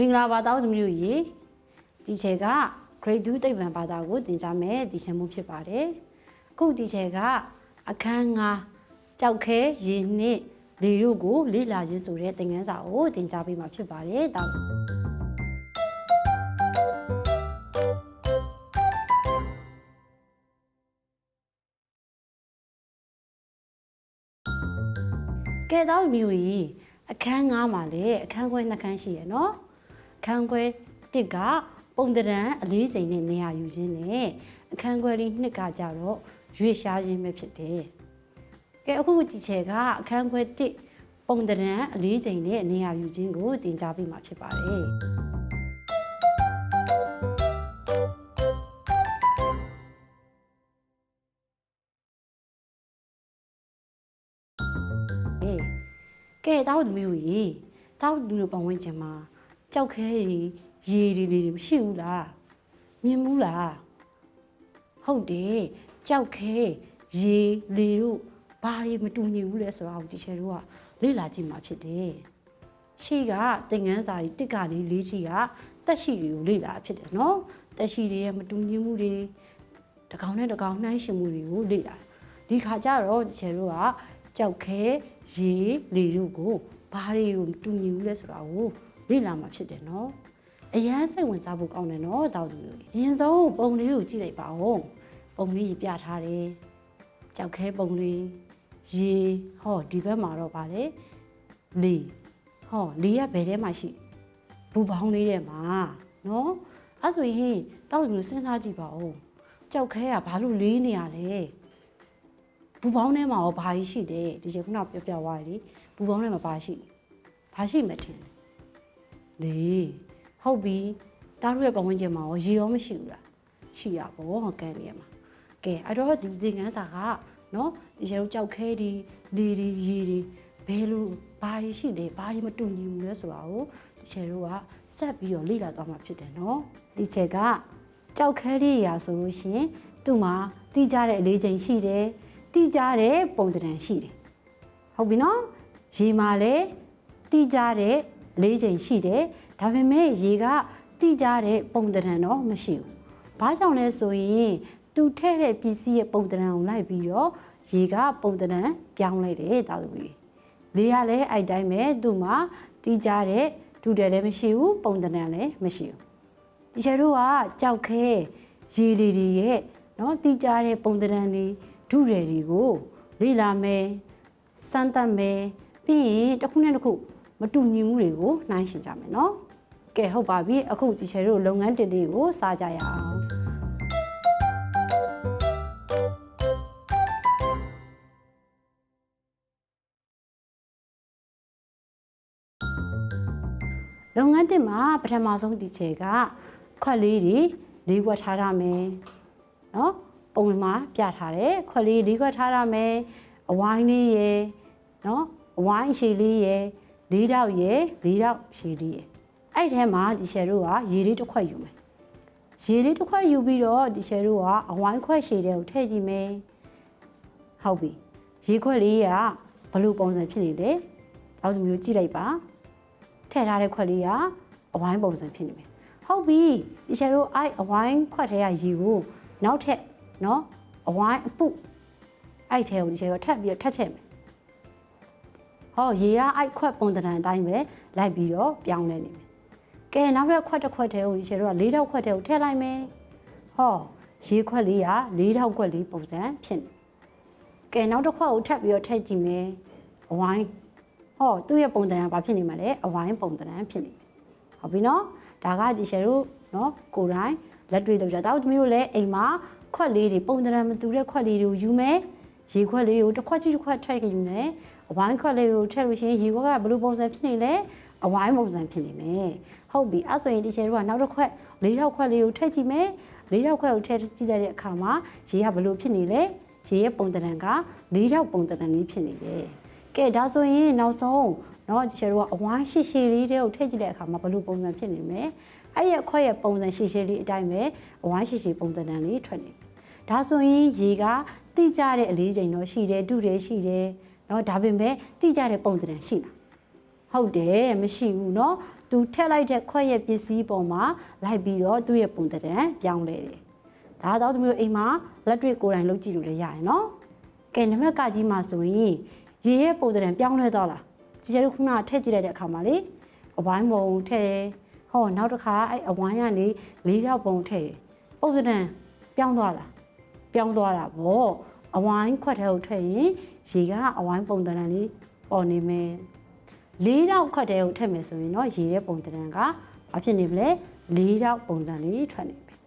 မင်္ဂလာပါတောင်းသမီးတို့ရေဒီချေက grade 2သိပ္ပံဘာသာကိုသင်ကြားမယ်ဒီချေမှုဖြစ်ပါတယ်အခုဒီချေကအခန်း9ကြောက်ခဲရည်နှင့်လေတို့ကိုလေ့လာခြင်းဆိုတဲ့သင်ခန်းစာကိုသင်ကြားပေးမှာဖြစ်ပါတယ်တောင်းကဲတော့မျိုးကြီးအခန်း9မှာလေအခန်းခွဲနှစ်ခန်းရှိရယ်နော် အခန်းခွဲ1ကပုံတရံအလေးချိန်နဲ့နေရာယူခြင်းနဲ့အခန်းခွဲလေး2ကကြတော့ရွေရှားခြင်းပဲဖြစ်တယ်ကဲအခုဒီချေကအခန်းခွဲ1ပုံတရံအလေးချိန်နဲ့နေရာယူခြင်းကိုသင်ကြားပေးမှာဖြစ်ပါတယ်ကဲတောက်သမီးတို့ရေတောက်လူတို့ပတ်ဝန်းကျင်မှာ ကြောက်ခဲရီရေတွေတွေမရှိဘူးလားမြင်ဘူးလားဟုတ်တယ်ကြောက်ခဲရေလေတို့ဘာတွေမတူညီဘူးလဲဆိုတော့ဒီချေတို့ကလေ့လာကြည့်မှာဖြစ်တယ်ရှေ့ကသင်ငန်းစာတွေတစ်ကနေလေးချီကတက်ရှိတွေကိုလေ့လာဖြစ်တယ်နော်တက်ရှိတွေရဲ့မတူညီမှုတွေတစ်ကောင်နဲ့တစ်ကောင်နှိုင်းယှဉ်မှုတွေကိုလေ့လာဒီခါကျတော့ဒီချေတို့ကကြောက်ခဲရေလေတို့ကိုဘာတွေကိုမတူညီဘူးလဲဆိုတာကို လေ့လာမှာဖြစ်တယ်နော်အရန်စိတ်ဝင်စားဖို့ကောင်းတယ်နော်တောက်သူတွေအရင်ဆုံးပုံလေးကိုကြည့်လိုက်ပါဦးပုံလေးပြထားတယ်ကြောက်ခဲပုံလေးရေဟောဒီဘက်မှာတော့ဗာလေလေဟောလေကဘယ်ထဲမှာရှိဘူပေါင်းလေးထဲမှာနော်အဲ့ဆိုရင်တောက်သူမျိုးစဉ်းစားကြည့်ပါဦးကြောက်ခဲကဘာလို့လေးနေရလဲဘူပေါင်းထဲမှာရောဘာကြီးရှိတယ်ဒီချက်ခုနပြောပြသွားတယ်လေဘူပေါင်းထဲမှာဘာရှိဘာရှိမထင်လေ ဟုတ်ပြီတားတို့ရဲ့ပတ်ဝန်းကျင်မှာရောရေရောမရှိဘူးလားရှိရပါဘောဟောကန်နေရမှာကဲအဲ့တော့ဒီသင်ခန်းစာကနော်ဒီကျတော့ကြောက်ခဲဒီလေဒီရေဒီဘယ်လိုဘာတွေရှိလဲဘာတွေမတူညီဘူးလဲဆိုတာကိုဒီချေတို့ကဆက်ပြီးတော့လေ့လာသွားမှာဖြစ်တယ်နော်ဒီချေကကြောက်ခဲလေးရာဆိုလို့ရှရင်သူ့မှာတိကျတဲ့အလေးချိန်ရှိတယ်တိကျတဲ့ပုံသဏ္ဍာန်ရှိတယ်ဟုတ်ပြီနော်ရေမှာလည်းတိကျတဲ့ အလေးချိန်ရှိတယ်ဒါပေမဲ့ရေကတိကျတဲ့ပုံသဏ္ဍာန်တော့မရှိဘူးဘာကြောင့်လဲဆိုရင်သူထည့်တဲ့ပစ္စည်းရဲ့ပုံသဏ္ဍာန်ကိုလိုက်ပြီးတော့ရေကပုံသဏ္ဍာန်ပြောင်းလိုက်တယ်တာလူကြီးလေကလည်းအဲ့တိုင်းပဲသူ့မှာတိကျတဲ့ဒုတယ်လည်းမရှိဘူးပုံသဏ္ဍာန်လည်းမရှိဘူးဒီကျတို့ကကြောက်ခဲရေလီတွေရဲ့နော်တိကျတဲ့ပုံသဏ္ဍာန်တွေဒုတယ်တွေကိုလေ့လာမယ်စမ်းသပ်မယ်ပြီးရင်တစ်ခုနဲ့တစ်ခု မတူညီမှုတွေကိုနှိုင်းယှဉ်ကြမယ်နော်ကဲဟုတ်ပါပြီအခုဒီချေတို့လုပ်ငန်းတင်လေးကိုစားကြရအောင်လုပ်ငန်းတင်မှာပထမဆုံးဒီချေကခွက်လေးတွေလေးခွက်ထားရမယ်နော်ပုံမှာပြထားတယ်ခွက်လေးလေးခွက်ထားရမယ်အဝိုင်းလေးရယ်နော်အဝိုင်းရှည်လေးရယ် လေးတောက်ရယ်လေးတောက်ရှည်လေးရယ်အဲ့ထဲမှာဒီရှယ်တို့ကရေလေးတစ်ခွက်ယူမယ်ရေလေးတစ်ခွက်ယူပြီးတော့ဒီရှယ်တို့ကအဝိုင်းခွက်ရှည်တဲ့ကိုထည့်ကြည့်မယ်ဟုတ်ပြီရေခွက်လေးကဘယ်လိုပုံစံဖြစ်နေလဲနောက်တစ်မျိုးကြည့်လိုက်ပါထည့်ထားတဲ့ခွက်လေးကအဝိုင်းပုံစံဖြစ်နေမယ်ဟုတ်ပြီဒီရှယ်တို့အဲ့အဝိုင်းခွက်ထဲကရေကိုနောက်ထပ်နော်အဝိုင်းအပုအဲ့ထဲကိုဒီရှယ်တို့ထပ်ပြီးတော့ထပ်ထည့်မယ် ဟောရေကအိုက်ခွက်ပုံတံတန်အတိုင်းပဲလိုက်ပြီးတော့ပြောင်းလဲနေမယ်။ကဲနောက်တစ်ခွက်တစ်ခွက်ထဲကိုဒီချေတော့၄တောက်ခွက်ထဲကိုထည့်လိုက်မယ်။ဟောရေခွက်လေးက၄တောက်ခွက်လေးပုံစံဖြစ်နေ။ကဲနောက်တစ်ခွက်ကိုထပ်ပြီးတော့ထည့်ကြည့်မယ်။အဝိုင်းဟောသူ့ရဲ့ပုံတံတန်ဘာဖြစ်နေမှာလဲအဝိုင်းပုံတံတန်ဖြစ်နေ။ဟုတ်ပြီနော်။ဒါကဒီချေတို့နော်ကိုယ်တိုင်လက်တွေ့လောက်ကြတော့သမီးတို့လည်းအိမ်မှာခွက်လေးတွေပုံတံတန်မတူတဲ့ခွက်လေးတွေကိုယူမယ်။ရေခွက်လေးကိုတစ်ခွက်ချင်းတစ်ခွက်ထည့်ယူမယ်။ အဝိုင်းခွက်လေးကိုထည့်လို့ရှိရင်ရေခွက်ကဘယ်လိုပုံစံဖြစ်နေလဲအဝိုင်းပုံစံဖြစ်နေမယ်ဟုတ်ပြီအဲ့ဆိုရင်ဒီချေတို့ကနောက်တစ်ခွက်၄ထောက်ခွက်လေးကိုထည့်ကြည့်မယ်၄ထောက်ခွက်ကိုထည့်ကြည့်လိုက်တဲ့အခါမှာရေကဘယ်လိုဖြစ်နေလဲရေရဲ့ပုံသဏ္ဍာန်က၄ထောက်ပုံသဏ္ဍာန်လေးဖြစ်နေတယ်ကဲဒါဆိုရင်နောက်ဆုံးเนาะဒီချေတို့ကအဝိုင်းရှိရှိလေးတွေကိုထည့်ကြည့်တဲ့အခါမှာဘယ်လိုပုံစံဖြစ်နေမလဲအဲ့ရခွက်ရဲ့ပုံစံရှိရှိလေးအတိုင်းပဲအဝိုင်းရှိရှိပုံသဏ္ဍာန်လေးထွက်နေဒါဆိုရင်ရေကတိကျတဲ့အလေးချိန်တော့ရှိတယ်ဒုတယ်ရှိတယ် เนาะဒါပေမဲ့တိကျတဲ့ပုံသဏ္ဍာန်ရှိလားဟုတ်တယ်မရှိဘူးเนาะ သူထည့်လိုက်တဲ့ခွက်ရဲ့ပစ္စည်းပေါ်မှာလိုက်ပြီးတော့သူ့ရဲ့ပုံသဏ္ဍာန်ပြောင်းလဲတယ်ဒါတော့သူမျိုးအိမ်မှာလက်တွေ့ကိုယ်တိုင်လုပ်ကြည့်လို့လည်းရရင်နော်ကဲနံပါတ်ကကြီးမှာဆိုရင်ရေရဲ့ပုံသဏ္ဍာန်ပြောင်းလဲသွားလားဒီကျတို့ခုနကထည့်ကြည့်လိုက်တဲ့အခါမှာလေအဝိုင်းပုံထည့်တယ်ဟောနောက်တစ်ခါအဲ့အဝိုင်းကနေလေးရောက်ပုံထည့်တယ်ပုံသဏ္ဍာန်ပြောင်းသွားလားပြောင်းသွားတာဗော အဝိုင်းခွက်ထဲကိုထည့်ရင်ရေကအဝိုင်းပုံသဏ္ဍာန်လေးပေါ်နေမယ်လေးတော့ခွက်ထဲကိုထည့်မယ်ဆိုရင်တော့ရေရဲ့ပုံသဏ္ဍာန်ကဘာဖြစ်နေမလဲလေးတော့ပုံစံလေးထွက်နေမယ်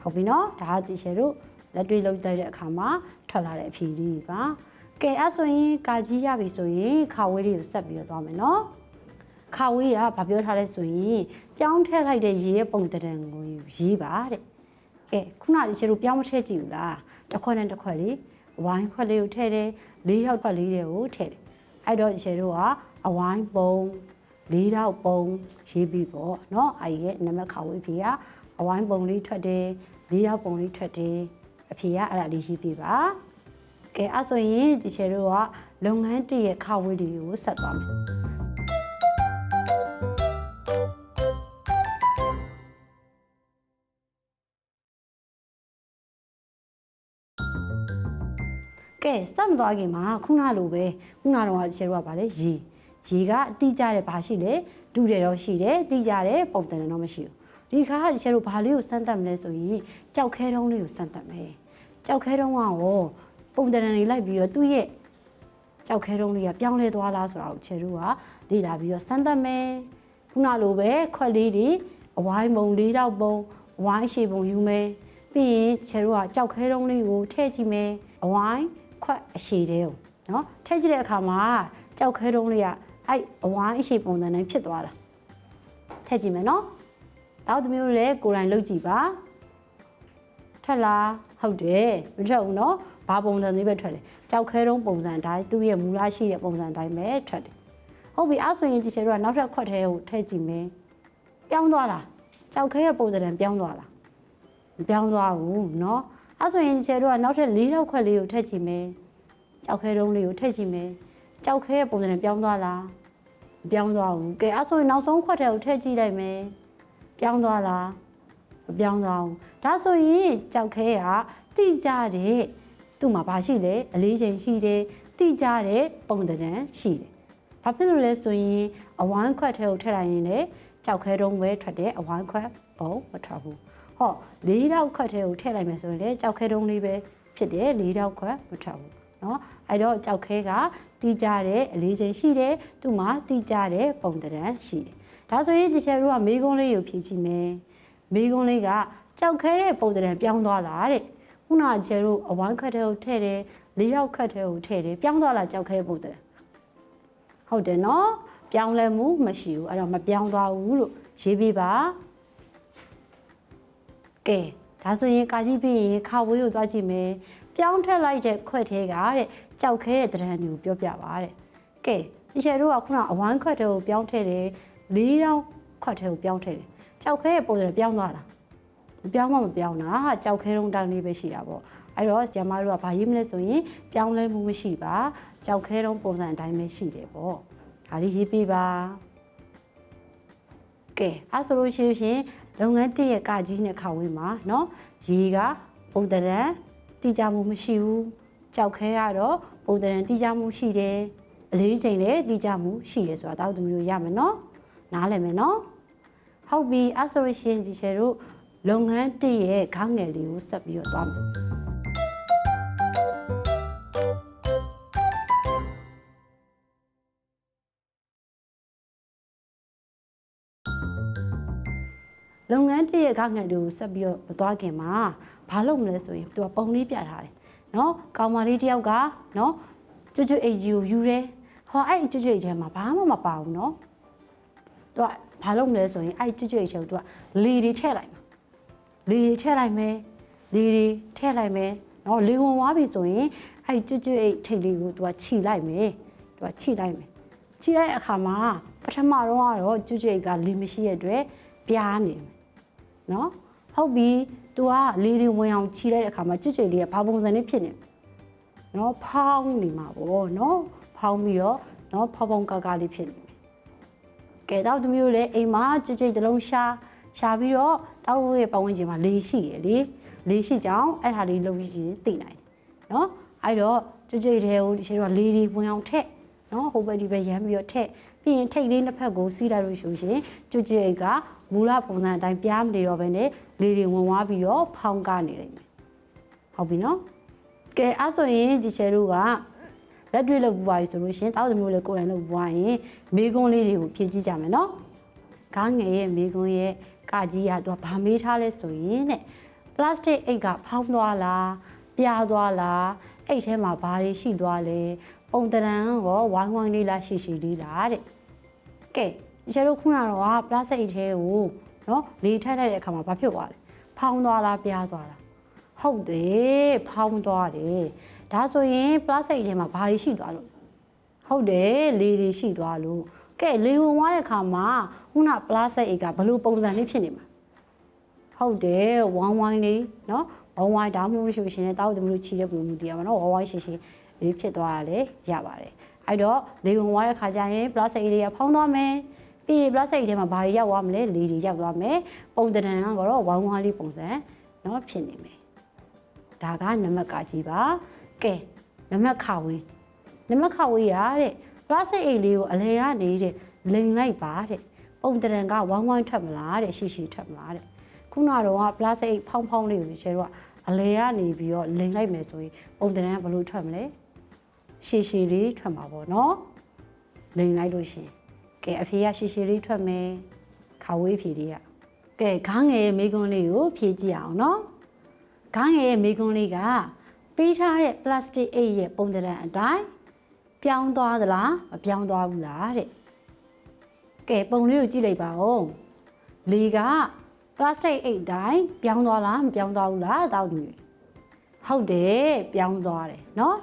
ဟုတ်ပြီနော်ဒါကတီရှယ်တို့လက်တွေ့လုပ်တဲ့အခါမှာထွက်လာတဲ့အဖြေလေးတွေပါကဲအဲ့ဆိုရင်ကာကြီးရပြီဆိုရင်ခါဝေးတွေကိုဆက်ပြီးတော့သွားမယ်နော်ခါဝေးကဘာပြောထားလဲဆိုရင်ပြောင်းထည့်လိုက်တဲ့ရေရဲ့ပုံသဏ္ဍာန်ကိုရေးပါတဲ့ကဲခုနကတီရှယ်တို့ပြောင်းမထည့်ကြည့်ဘူးလားတစ်ခွက်နဲ့တစ်ခွက်လေး ဝိုင်းခွက်လေးကိုထည့်တယ်လေးရောက်ခွက်လေးတွေကိုထည့်တယ်အဲ့တော့တီရှယ်တို့ကအဝိုင်းပုံလေးတော့ပုံရေးပြီးပေါ့เนาะအဲ့ဒီရဲ့နံပါတ်ခါဝေးဖြေကအဝိုင်းပုံလေးထွက်တယ်လေးတော့ပုံလေးထွက်တယ်အဖြေကအဲ့ဒါလေးရေးပြီးပါကဲအဲ့ဆိုရင်တီရှယ်တို့ကလုပ်ငန်းတည့်ရဲ့ခါဝေးတွေကိုဆက်သွားမယ် စက်မသွားခင်မှာခုနလိုပဲခုနတော့ရှယ်တော့ကဗာလေရေရေကအတိကျတဲ့ဘာရှိလဲဒူတယ်တော့ရှိတယ်တိကျတဲ့ပုံတန်တော့မရှိဘူးဒီခါကရှယ်တို့ဘာလေးကိုစမ်းသပ်မလဲဆိုရင်ကြောက်ခဲတုံးလေးကိုစမ်းသပ်မယ်ကြောက်ခဲတုံးကရောပုံတန်တွေလိုက်ပြီးတော့သူ့ရဲ့ကြောက်ခဲတုံးလေးကပြောင်းလဲသွားလားဆိုတာကိုရှယ်တို့ကလေ့လာပြီးတော့စမ်းသပ်မယ်ခုနလိုပဲခွက်လေးတွေအဝိုင်းပုံလေးတော့ပုံအဝိုင်းရှည်ပုံယူမယ်ပြီးရင်ရှယ်တို့ကကြောက်ခဲတုံးလေးကိုထည့်ကြည့်မယ်အဝိုင်း ခွက်အရှိတဲ့ကိုနော်ထည့်ကြည့်တဲ့အခါမှာကြောက်ခဲတုံးလေးကအဲ့အဝိုင်းအရှိပုံစံတိုင်းဖြစ်သွားတာထည့်ကြည့်မယ်နော်တောက်တစ်မျိုးလည်းကိုယ်တိုင်လုပ်ကြည့်ပါထက်လားဟုတ်တယ်မထက်ဘူးနော်ဘာပုံစံလေးပဲထွက်တယ်ကြောက်ခဲတုံးပုံစံတိုင်းသူ့ရဲ့မူလရှိတဲ့ပုံစံတိုင်းပဲထွက်တယ်ဟုတ်ပြီအဲ့ဆိုရင်ဒီချေတို့ကနောက်ထပ်ခွက်ထဲကိုထည့်ကြည့်မယ်ပြောင်းသွားလားကြောက်ခဲရဲ့ပုံစံတိုင်းပြောင်းသွားလားမပြောင်းသွားဘူးနော် အဲ့ဆိုရင်ကျဲတို့ကနောက်ထပ်၄ရောက်ခွက်လေးကိုထည့်ကြည့်မယ်ကြောက်ခဲတုံးလေးကိုထည့်ကြည့်မယ်ကြောက်ခဲရဲ့ပုံစံနဲ့ပြောင်းသွားလားမပြောင်းသွားဘူးကဲအဲ့ဆိုရင်နောက်ဆုံးခွက်ထဲကိုထည့်ကြည့်လိုက်မယ်ပြောင်းသွားလားမပြောင်းသွားဘူးဒါဆိုရင်ကြောက်ခဲကတိကျတဲ့သူ့မှာဘာရှိလဲအလေးချိန်ရှိတယ်တိကျတဲ့ပုံသဏ္ဍာန်ရှိတယ်ဘာဖြစ်လို့လဲဆိုရင်အဝိုင်းခွက်ထဲကိုထည့်လိုက်ရင်လည်းကြောက်ခဲတုံးပဲထွက်တယ်အဝိုင်းခွက်ပုံမထွက်ဘူး ဟောလေးတော့ခွက်ထဲကိုထည့်လိုက်မယ်ဆိုရင်လေကြောက်ခဲတုံးလေးပဲဖြစ်တယ်လေးတော့ခွက်မထပ်ဘူးเนาะအဲ့တော့ကြောက်ခဲကတီးကြတဲ့အလေးချိန်ရှိတယ်သူ့မှာတီးကြတဲ့ပုံတရံရှိတယ်ဒါဆိုရင်ဒီချက်တို့ကမေးခွန်းလေးကိုဖြေကြည့်မယ်မေးခွန်းလေးကကြောက်ခဲတဲ့ပုံတရံပြောင်းသွားလားတဲ့ခုနကကျဲတို့အဝိုင်းခွက်ထဲကိုထည့်တယ်လေးရောက်ခွက်ထဲကိုထည့်တယ်ပြောင်းသွားလားကြောက်ခဲပုံတရံဟုတ်တယ်เนาะပြောင်းလဲမှုမရှိဘူးအဲ့တော့မပြောင်းသွားဘူးလို့ရေးပြပါ ကဲဒါဆိုရင်ကာကြီးပြီးရင်ခါဝေးကိုသွားကြည့်မယ်ပြောင်းထက်လိုက်တဲ့ခွက်သေးကတဲ့ကြောက်ခဲတဲ့တရံတွေကိုပြောပြပါတဲ့ကဲဒီချယ်တို့ကခုနအဝမ်းခွက်တွေကိုပြောင်းထည့်တယ်လေးတောင်းခွက်တွေကိုပြောင်းထည့်တယ်ကြောက်ခဲရဲ့ပုံစံပြောင်းသွားတာမပြောင်းမှမပြောင်းတာဟာကြောက်ခဲတုံးတောင်းလေးပဲရှိတာပေါ့အဲ့တော့ကျမတို့ကဘာရေးမလဲဆိုရင်ပြောင်းလဲမှုမရှိပါကြောက်ခဲတုံးပုံစံအတိုင်းပဲရှိတယ်ပေါ့ဒါလေးရေးပြပါ ကဲအဲ့ဆိုလို့ရှိရင် လုပ်ငန်းတည့်ရဲ့ကကြီးနဲ့ခါဝေးမှာเนาะရေကပုံတရံတိကျမှုမရှိဘူးကြောက်ခဲကတော့ပုံတရံတိကျမှုရှိတယ်အလေးချိန်လည်းတိကျမှုရှိတယ်ဆိုတာတောက်သူမျိုးရမယ်เนาะနားလည်မယ်เนาะဟုတ်ပြီအဲ့ဆိုလို့ရှိရင်ဒီချေတို့လုပ်ငန်းတည့်ရဲ့ခေါင်းငယ်လေးကိုဆက်ပြီးတော့သွားမယ် န်းတရဲ့ခန့်ခံတူကိုဆက်ပြီးတော့မသွားခင်မှာဘာလုပ်မလဲဆိုရင်သူကပုံလေးပြထားတယ်နော်ကောင်မလေးတယောက်ကနော်ကျွတ်ကျွတ်အိတ်ကြီးကိုယူတယ်ဟောအဲ့ကျွတ်ကျွတ်အိတ်ထဲမှာဘာမှမပါဘူးနော်သူကဘာလုပ်မလဲဆိုရင်အဲ့ကျွတ်ကျွတ်အိတ်ထဲကိုသူကလေတွေထည့်လိုက်မှာလေတွေထည့်လိုက်မယ်လေတွေထည့်လိုက်မယ်နော်လေဝင်သွားပြီဆိုရင်အဲ့ကျွတ်ကျွတ်အိတ်ထိတ်လေးကိုသူကခြိလိုက်မယ်သူကခြိလိုက်မယ်ခြိလိုက်အခါမှာပထမတော့ကတော့ကျွတ်ကျွတ်အိတ်ကလေမရှိရတဲ့အတွက်ပြားနေတယ် နော်ဟုတ်ပြီ तू ကလေတွေဝင်အောင်ခြိလိုက်တဲ့အခါမှာကြွကြွလေးကဘာပုံစံလေးဖြစ်နေနော်ဖောင်းနေမှာပေါ့နော်ဖောင်းပြီးတော့နော်ဖောင်းဖောင်းကာကာလေးဖြစ်နေမယ်ကကဲတောက်သမီးတို့လည်းအိမ်မှာကြွကြွတစ်လုံးရှာရှာပြီးတော့တောက်ရဲ့ပတ်ဝန်းကျင်မှာလေးရှိရလေလေးရှိကြောင်းအဲ့ဒါလေးလုပ်ပြီးရင်သိနိုင်တယ်နော်အဲ့တော့ကြွကြွတဲ့ဟိုဒီချိန်တော့လေးလေးဝင်အောင်ထက်နော်ဟိုဘက်ဒီဘက်ရမ်းပြီးတော့ထက်ပြီးရင်ထိတ်လေးနှစ်ဖက်ကိုစီးလိုက်လို့ရှိရင်ကြွကြွက မူလပုံစံအတိုင်းပြားမနေတော့ဘဲနဲ့လေးတွေဝင်သွားပြီးတော့ဖောင်းကနေလိမ့်မယ်ဟုတ်ပြီနော်ကဲအဲ့ဆိုရင်ဒီချဲတို့ကလက်တွေ့လုပ်ပူပါပြီဆိုလို့ရှရင်တောက်သမီးတို့လည်းကိုယ်တိုင်လုပ်ပူပါရင်မေကွန်းလေးတွေကိုဖြည့်ကြည့်ကြမယ်နော်။ကားငယ်ရဲ့မေကွန်းရဲ့ကကြီးကသူကဗာမေးထားလဲဆိုရင်တဲ့ပလတ်စတစ်အိတ်ကဖောင်းသွားလားပြားသွားလားအိတ်ထဲမှာဘာတွေရှိသွားလဲပုံတရံရောဝိုင်းဝိုင်းလေးလားရှိရှိလေးလားတဲ့။ကဲ ကျတို့ခုနကတော့ပလတ်စတစ်အိတ်ထဲကိုနော်လေထက်လိုက်တဲ့အခါမှာဘာဖြစ်သွားလဲ။ဖောင်းသွားလားပြားသွားလား။ဟုတ်တယ်ဖောင်းသွားတယ်။ဒါဆိုရင်ပလတ်စတစ်ထဲမှာဘာတွေရှိသွားလို့ဟုတ်တယ်လေတွေရှိသွားလို့ကဲလေဝင်သွားတဲ့ခါမှာခုနပလတ်စတစ်ကဘယ်လိုပုံစံလေးဖြစ်နေမှာဟုတ်တယ်ဝိုင်းဝိုင်းလေးနော်ဝိုင်းဝိုင်းဒါမှမဟုတ်လို့ရှိရင်တောက်တယ်မလို့ချီတဲ့ပုံမျိုးတရားမှာနော်ဝိုင်းဝိုင်းရှိရှိလေးဖြစ်သွားတာလေရပါတယ်အဲ့တော့လေဝင်သွားတဲ့ခါကျရင်ပလတ်စတစ်တွေကဖောင်းသွားမယ် ပြီးရင်ပလတ်စတစ်ထဲမှာဘာတွေရောက်သွားမလဲလေတွေရောက်သွားမယ်ပုံတံကတော့ဝိုင်းဝိုင်းလေးပုံစံနော်ဖြစ်နေမယ်ဒါကနမကကြီးပါကဲနမခဝင်းနမခဝင်းရတဲ့ပလတ်စတစ်အိတ်လေးကိုအလဲရနေတဲ့လိန်လိုက်ပါတဲ့ပုံတရံကဝိုင်းဝိုင်းထွက်မလားတဲ့ရှိရှိထွက်မလားတဲ့ခုနကတော့ပလတ်စတစ်အိတ်ဖောင်းဖောင်းလေးကိုရှယ်တော့အလဲရနေပြီးတော့လိန်လိုက်မယ်ဆိုရင်ပုံတရံကဘယ်လိုထွက်မလဲရှည်ရှည်လေးထွက်မှာပေါ့နော်လိန်လိုက်လို့ရှရင် ကဲအဖေကရှည်ရှည်လေးထွက်မယ်ခဝေးဖြေလေးကကဲခါငယ်ရဲ့မိကွန်းလေးကိုဖြည့်ကြည့်အောင်နော်ခေါင်းငယ်ရဲ့မိကွန်းလေးကပေးထားတဲ့ပလတ်စတစ်အိတ်ရဲ့ပုံသဏ္ဍာန်အတိုင်းပြောင်းသွားသလားမပြောင်းသွားဘူးလားတဲ့ကဲပုံလေးကိုကြည့်လိုက်ပါဦးလေကပလတ်စတစ်အိတ်အတိုင်းပြောင်းသွားလားမပြောင်းသွားဘူးလားတောက်နေဟုတ်တယ်ပြောင်းသွားတယ်နော်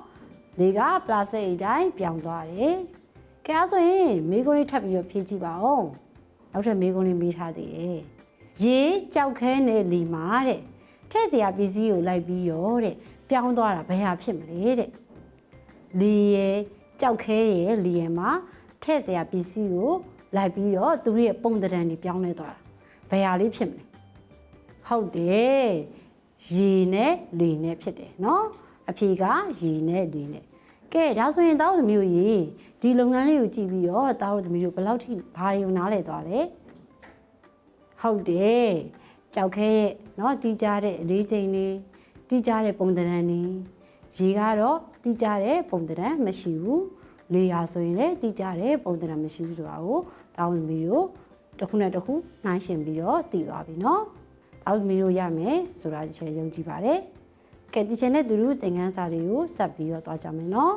လေကပလတ်စတစ်အိတ်အတိုင်းပြောင်းသွားတယ် ကဲအဲ့ဆိုရင်မိကွန်းလေးထပ်ပြီးတော့ဖြည့်ကြည့်ပါဦးနောက်ထပ်မိကွန်းလေးမေးထားသေးတယ်ရေကြောက်ခဲနဲ့လီမာတဲ့ထည့်စရာပစ္စည်းကိုလိုက်ပြီးရောတဲ့ပြောင်းသွားတာဘယ်ဟာဖြစ်မလဲတဲ့လီရဲ့ကြောက်ခဲရဲ့လီရဲ့မှာထည့်စရာပစ္စည်းကိုလိုက်ပြီးတော့သူတို့ရဲ့ပုံသဏ္ဍာန်တွေပြောင်းလဲသွားတာဘယ်ဟာလေးဖြစ်မလဲဟုတ်တယ်ရေနဲ့လေနဲ့ဖြစ်တယ်နော်အဖြေကရေနဲ့လေနဲ့ ကဲဒါဆိုရင်တောက်သမီးတို့ရေဒီလုပ်ငန်းလေးကိုကြည့်ပြီးတော့တောက်သမီးတို့ဘယ်လောက်ထိဘာတွေကိုနားလည်သွားလဲဟုတ်တယ်ကြောက်ခဲရဲ့เนาะတီးကြတဲ့အလေးချိန်လေးတီးကြတဲ့ပုံသဏ္ဍာန်လေးရေကတော့တီးကြတဲ့ပုံသဏ္ဍာန်မရှိဘူးလေဟာဆိုရင်လည်းတီးကြတဲ့ပုံသဏ္ဍာန်မရှိဘူးဆိုတာကိုတောင်းသမီးတို့တစ်ခုနဲ့တစ်ခုနှိုင်းရှင်ပြီးတော့တည်သွားပြီเนาะတောင်းသမီးတို့ရမယ်ဆိုတာတစ်ချက်ယုံကြည်ပါတယ် ကဲဒီချင်တဲ့သူတို့သင်ခန်းစာတွေကိုဆက်ပြီးတော့တွားကြမယ်နော်